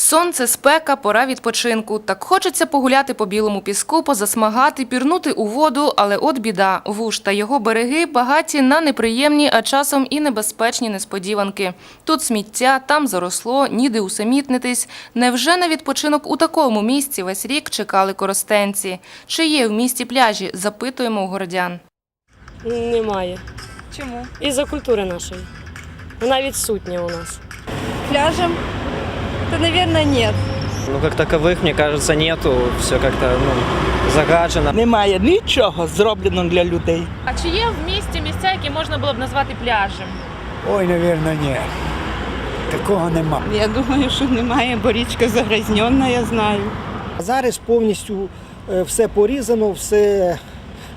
Сонце, спека, пора відпочинку. Так хочеться погуляти по білому піску, позасмагати, пірнути у воду, але от біда. Вуж та його береги багаті на неприємні, а часом і небезпечні несподіванки. Тут сміття, там заросло, ніде усамітнитись. Невже на відпочинок у такому місці весь рік чекали коростенці? Чи є в місті пляжі? Запитуємо у городян. Немає. Чому? Із-за культури нашої. Вона відсутня у нас. пляжем? Да, наверное, нет. Ну, как таковых, мне кажется, нету. Все как-то ну, загажено. Немає нічого зроблено для людей. А чи є в місті місця, які можна було б назвати пляжем? Ой, напевно, ні. Такого нема. Я думаю, що немає, бо річка загрязнена, я знаю. Зараз повністю е, все порізано, все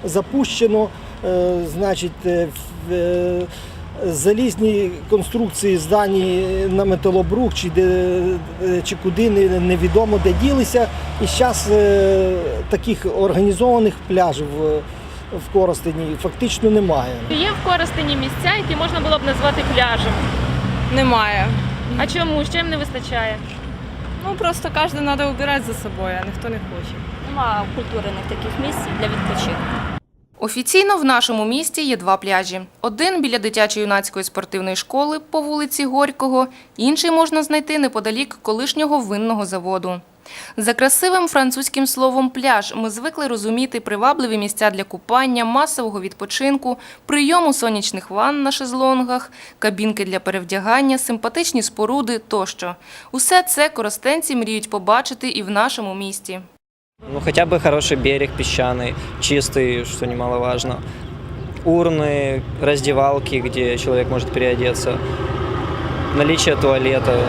запущено. Е, Значить, е, залізні конструкції здані на металобрух чи, де, е, чи куди невідомо де ділися. І зараз таких організованих пляжів е, в Коростені фактично немає. Є в Коростені місця, які можна було б назвати пляжем. Немає. А чому? Що їм не вистачає? Ну просто кожен треба убирати за собою, а ніхто не хоче. Нема культурних таких місць для відпочинку. Офіційно в нашому місті є два пляжі. Один біля дитячо-юнацької спортивної школи по вулиці Горького, інший можна знайти неподалік колишнього винного заводу. За красивим французьким словом пляж ми звикли розуміти привабливі місця для купання, масового відпочинку, прийому сонячних ванн на шезлонгах, кабінки для перевдягання, симпатичні споруди тощо. Усе це коростенці мріють побачити і в нашому місті. Ну, хотя бы хороший берег песчаный, чистый, что немаловажно. Урны, раздевалки, где человек может переодеться. Наличие туалета.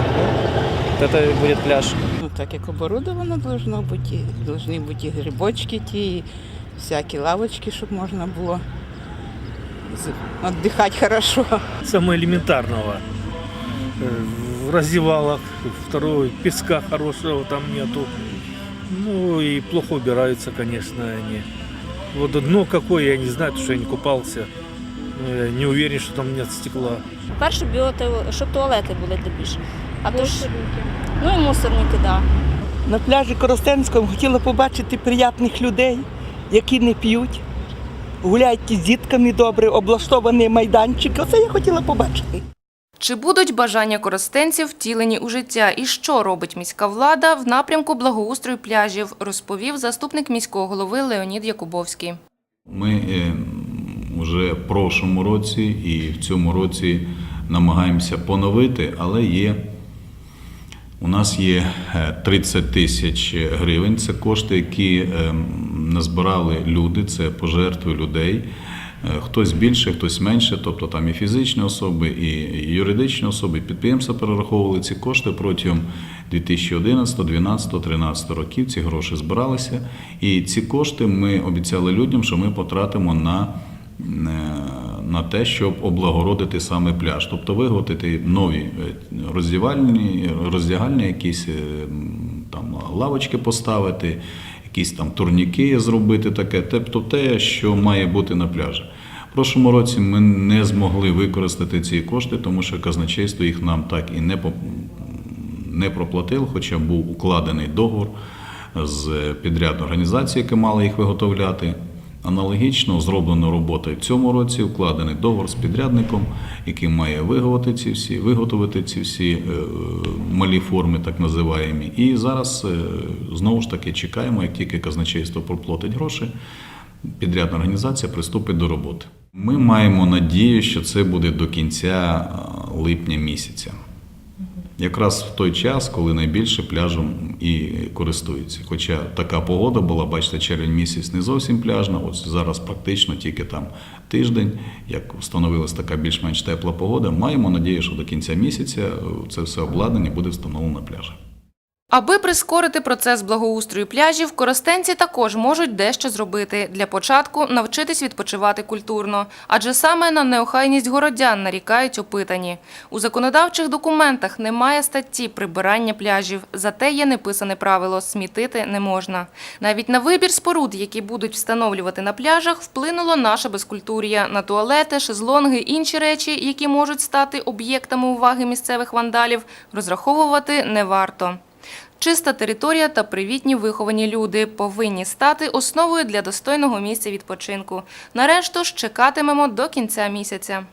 Вот Это будет пляж. Ну, так як оборудовано должно бути, должны бути і грибочки ті, і всякі лавочки, щоб можна було з- віддихати хорошо. самого элементарного. Э, В раздевалок, второй, песка хорошего там нету. Ну и плохо убираются, конечно, они. Вот дно какое, я не знаю, потому что я не купался. Я не уверен, что там нет стекла. Перше, біоту- щоб туалети були де більше. А то ж, ну і мусорники, так. Да. На пляжі Коростенському хотіла побачити приятних людей, які не п'ють, гуляють з дітками добре, облаштований майданчик. Оце я хотіла побачити. Чи будуть бажання коростенців втілені у життя і що робить міська влада в напрямку благоустрою пляжів, розповів заступник міського голови Леонід Якубовський. Ми е, вже в прошлому році і в цьому році намагаємося поновити, але є. У нас є е, 30 тисяч гривень. Це кошти, які е, назбирали люди, це пожертви людей. Е, Хтось більше, хтось менше, тобто там і фізичні особи, і юридичні особи, і підприємства перераховували ці кошти протягом 2011, 2012, 2013 років. Ці гроші збиралися. І ці кошти ми обіцяли людям, що ми потратимо на е, на те, щоб облагородити саме пляж, тобто виготовити нові е, роздягальні, роздягальні якісь там лавочки поставити, якісь там турніки зробити таке, тобто те, що має бути на пляжі. В прошлому році ми не змогли використати ці кошти, тому що казначейство їх нам так і не не проплатило, хоча був укладений договор з підрядною організацією, яка мала їх виготовляти. Аналогічно зроблено робота і в цьому році, укладений договор з підрядником, який має виготовити ці всі, виготовити ці всі е, малі форми, так називаємо. І зараз е, знову ж таки чекаємо, як тільки казначейство проплатить гроші, підрядна організація приступить до роботи. Ми маємо надію, що це буде до кінця е, липня місяця. Якраз в той час, коли найбільше пляжем і користуються. Хоча така погода була, бачите, червень місяць не зовсім пляжна. Ось зараз практично тільки там тиждень, як встановилась така більш-менш тепла погода. Маємо надію, що до кінця місяця це все обладнання буде встановлено на пляжі. Аби прискорити процес благоустрою пляжів, коростенці також можуть дещо зробити. Для початку навчитись відпочивати культурно, адже саме на неохайність городян нарікають опитані. У законодавчих документах немає статті прибирання пляжів, зате є неписане правило смітити не можна. Навіть на вибір споруд, які будуть встановлювати на пляжах, вплинуло наше безкультур'я на туалети, шезлонги, інші речі, які можуть стати об'єктами уваги місцевих вандалів, розраховувати не варто. Чиста територія та привітні виховані люди повинні стати основою для достойного місця відпочинку. Нарешту ж чекатимемо до кінця місяця.